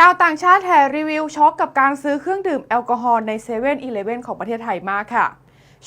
ชาวต่างชาติแห่รีวิวช็อกกับการซื้อเครื่องดื่มแอลกอฮอล์ในเซเว่นอีเลเว่นของประเทศไทยมากค่ะ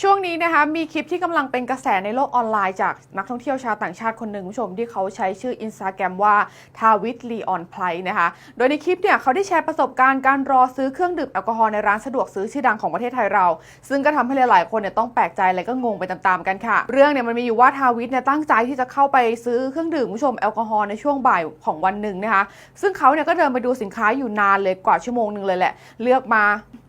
ช่วงนี้นะคะมีคลิปที่กำลังเป็นกระแสในโลกออนไลน์จากนักท่องเที่ยวชาวต่างชาติคนหนึ่งคุณผู้ชมที่เขาใช้ชื่ออินสตาแกรมว่าทาวิตลีออนไพลนะคะ โดยในคลิปเนี่ยเขาได้แชร์ประสบการณ์การรอซื้อเครื่องดื่มแอลกอฮอล์ในร้านสะดวกซื้อชื่อดังของประเทศไทยเรา ซึ่งก็ทำให้หลายๆคนเนี่ยต้องแปลกใจและก็งงไปตามๆกันค่ะ เรื่องเนี่ยมันมีอยู่ว่าทาวิตเนี่ยตั้งใจที่จะเข้าไปซื้อเครื่องดื่มคุณผู้ชมแอลกอฮอล์ในช่วงบ่ายของวันหนึ่งนะคะ ซึ่งเขาเนี่ยก็เดินไปดูสินค้าอยู่นานเลยกว่าชั่วโมงหนึ่งเลยแหละ เลือกมา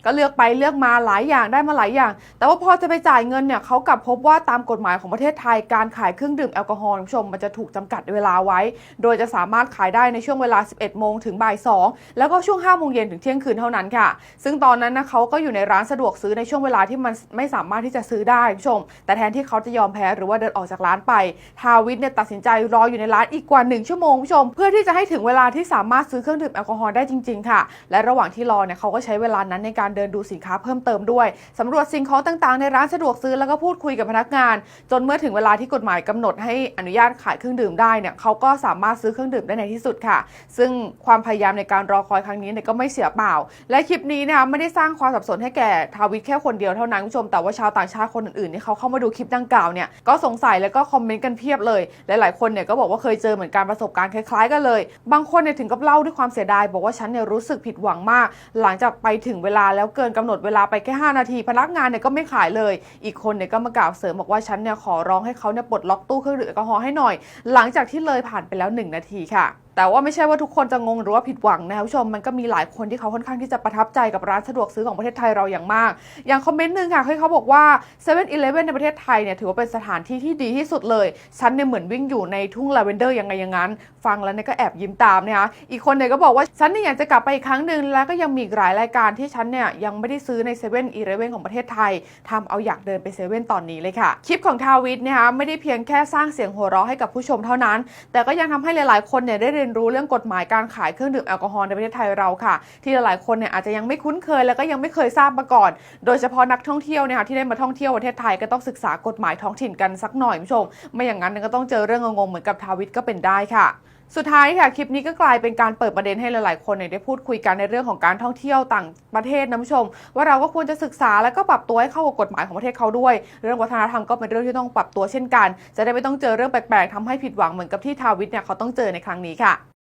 ก็เลือกไปเลือกมาหลายอย่างได้มาหลายอย่าง แต่ว่าพอจะไปจ่ายเงินเนี่ยเขากลับพบว่าตามกฎหมายของประเทศไทยการขายเครื่องดื่มแอลกอฮอล์คุณผู้ชมมันจะถูกจำกัดเวลาไว้ โดยจะสามารถขายได้ในช่วงเวลา 11 โมงถึงบ่าย 2 แล้วก็ช่วง 5 โมงเย็นถึงเที่ยงคืนเท่านั้นค่ะ ซึ่งตอนนั้นนะเขาก็อยู่ในร้านสะดวกซื้อในช่วงเวลาที่มันไม่สามารถที่จะซื้อได้คุณผู้ชม แต่แทนที่เขาจะยอมแพ้หรือว่าเดินออกจากร้านไป ทาวิทเนี่ยตัดสินใจรออยู่ในร้านอีกกว่า 1 ชั่วโมงคุณผู้ชม เพื่อที่จะให้ถึงเวลาที่สามารถซื้อเครื่องดื่มแอลกอฮอล์ได้จริง ๆ ค่ะ และระหว่างที่รอเนี่ยเขาก็ใช้เวลานั้นในการเดินดูสินค้าเพิ่มเติมด้วยสำรวจสิ่งของต่างๆ ในร้านสะดวกซื้อแล้วก็พูดคุยกับพนักงาน จนเมื่อถึงเวลาที่กฎหมายกำหนดให้อนุญาตขายเครื่องดื่มได้เนี่ยเขาก็สามารถซื้อเครื่องดื่มได้ในที่สุดค่ะ ซึ่งความพยายามในการรอคอยครั้งนี้เนี่ยก็ไม่เสียเปล่า และคลิปนี้นะคะไม่ได้สร้างความสับสนให้แก่ทาวิทแค่คนเดียวเท่านั้นคุณผู้ชมแต่ว่าชาวต่างชาติคนอื่นๆที่เขาเข้ามาดูคลิปดังกล่าวเนี่ยก็สงสัยแล้วก็คอมเมนต์กันเพียบเลย หลาย ๆ คนเนี่ยก็บอกว่าเคยเจอเหมือนกันประสบการณ์คล้าย ๆ กันเลย บางคนเนี่ยถึงกับเล่าด้วยความเสียดาย บอกว่าฉันเนี่ยรู้สึกผิดหวังมาก หลังจากไปถึงเวลาแล้วเกินกำหนดเวลาไปแค่ 5 นาที พนักงานเนี่ยก็ไม่ขายเลย อีกคนเนี่ยก็มากล่าวเสริมบอกว่าฉันเนี่ยขอร้องให้เขาเนี่ยปลดล็อกตู้เครื่องดื่มแอลกอฮอล์ให้หน่อย หลังจากที่เลยผ่านไปแล้ว 1 นาทีค่ะ แต่ว่าไม่ใช่ว่าทุกคนจะงงหรือว่าผิดหวังนะคะผู้ชมมันก็มีหลายคนที่เขาค่อนข้างที่จะประทับใจกับร้านสะดวกซื้อของประเทศไทยเราอย่างมาก อย่างคอมเมนต์หนึ่งค่ะเขาบอกว่า7 e เ e ่ e ในประเทศไทยเนี่ยถือว่าเป็นสถานที่ที่ดีที่สุดเลย ฉันเนี่ยเหมือนวิ่งอยู่ในทุ่งลาเวนเดอร์ยังไงอย่างนั้น ฟังแล้วเนี่ยก็แอบยิ้มตามนะคะอีกคนเนี่ยก็บอกว่าฉันเนี่ยอยากจะกลับไปอีกครั้งหนึ่งแล้วก็ยังมีอีกหลายรายการที่ฉันเนี่ยยังไม่ได้ซื้อใน7 e เ e ่ e อของประเทศไทยทำเอาอยากเดินไปเซเว่นตอนนี้เลยค่ะคลิปของทาวิทนะคะไม่ได้เพียงแค่สร้างเสียงหัวเราะให้กับผู้ชมเท่านั้น แต่ก็ยังทำให้หลาย ๆ คนเนี่ยได้เรียนรู้เรื่องกฎหมายการขายเครื่องดื่มแอลกอฮอล์ในประเทศไทยเราค่ะ ที่หลายๆคนเนี่ยอาจจะยังไม่คุ้นเคยแล้วก็ยังไม่เคยทราบมาก่อน โดยเฉพาะนักท่องเที่ยวเนี่ยค่ะที่ได้มาท่องเที่ยวประเทศไทยก็ต้องศึกษากฎหมายท้องถิ่นกันสักหน่อยคุณผู้ชมไม่อย่างนั้นก็ต้องเจอเรื่องงงเหมือนกับทาวิทก็เป็นได้ค่ะ สุดท้ายค่ะคลิปนี้ก็กลายเป็นการเปิดประเด็นให้หลาย ๆ คนเนี่ยได้พูดคุยกันในเรื่องของการท่องเที่ยวต่างประเทศนะผู้ชม ว่าเราก็ควรจะศึกษาแล้วก็ปรับตัวให้เข้ากับกฎหมายของประเทศเขาด้วย เรื่องวัฒนธรรมก็เป็นเรื่องที่ต้องปรับตัวเช่นกัน จะได้ไม่ต้องเจอเรื่องแปลก ๆทำให้ผิดหวังเหมือนกับที่ทาวิทเนี่ยเขาต้องเจอในครั้งนี้ค่ะ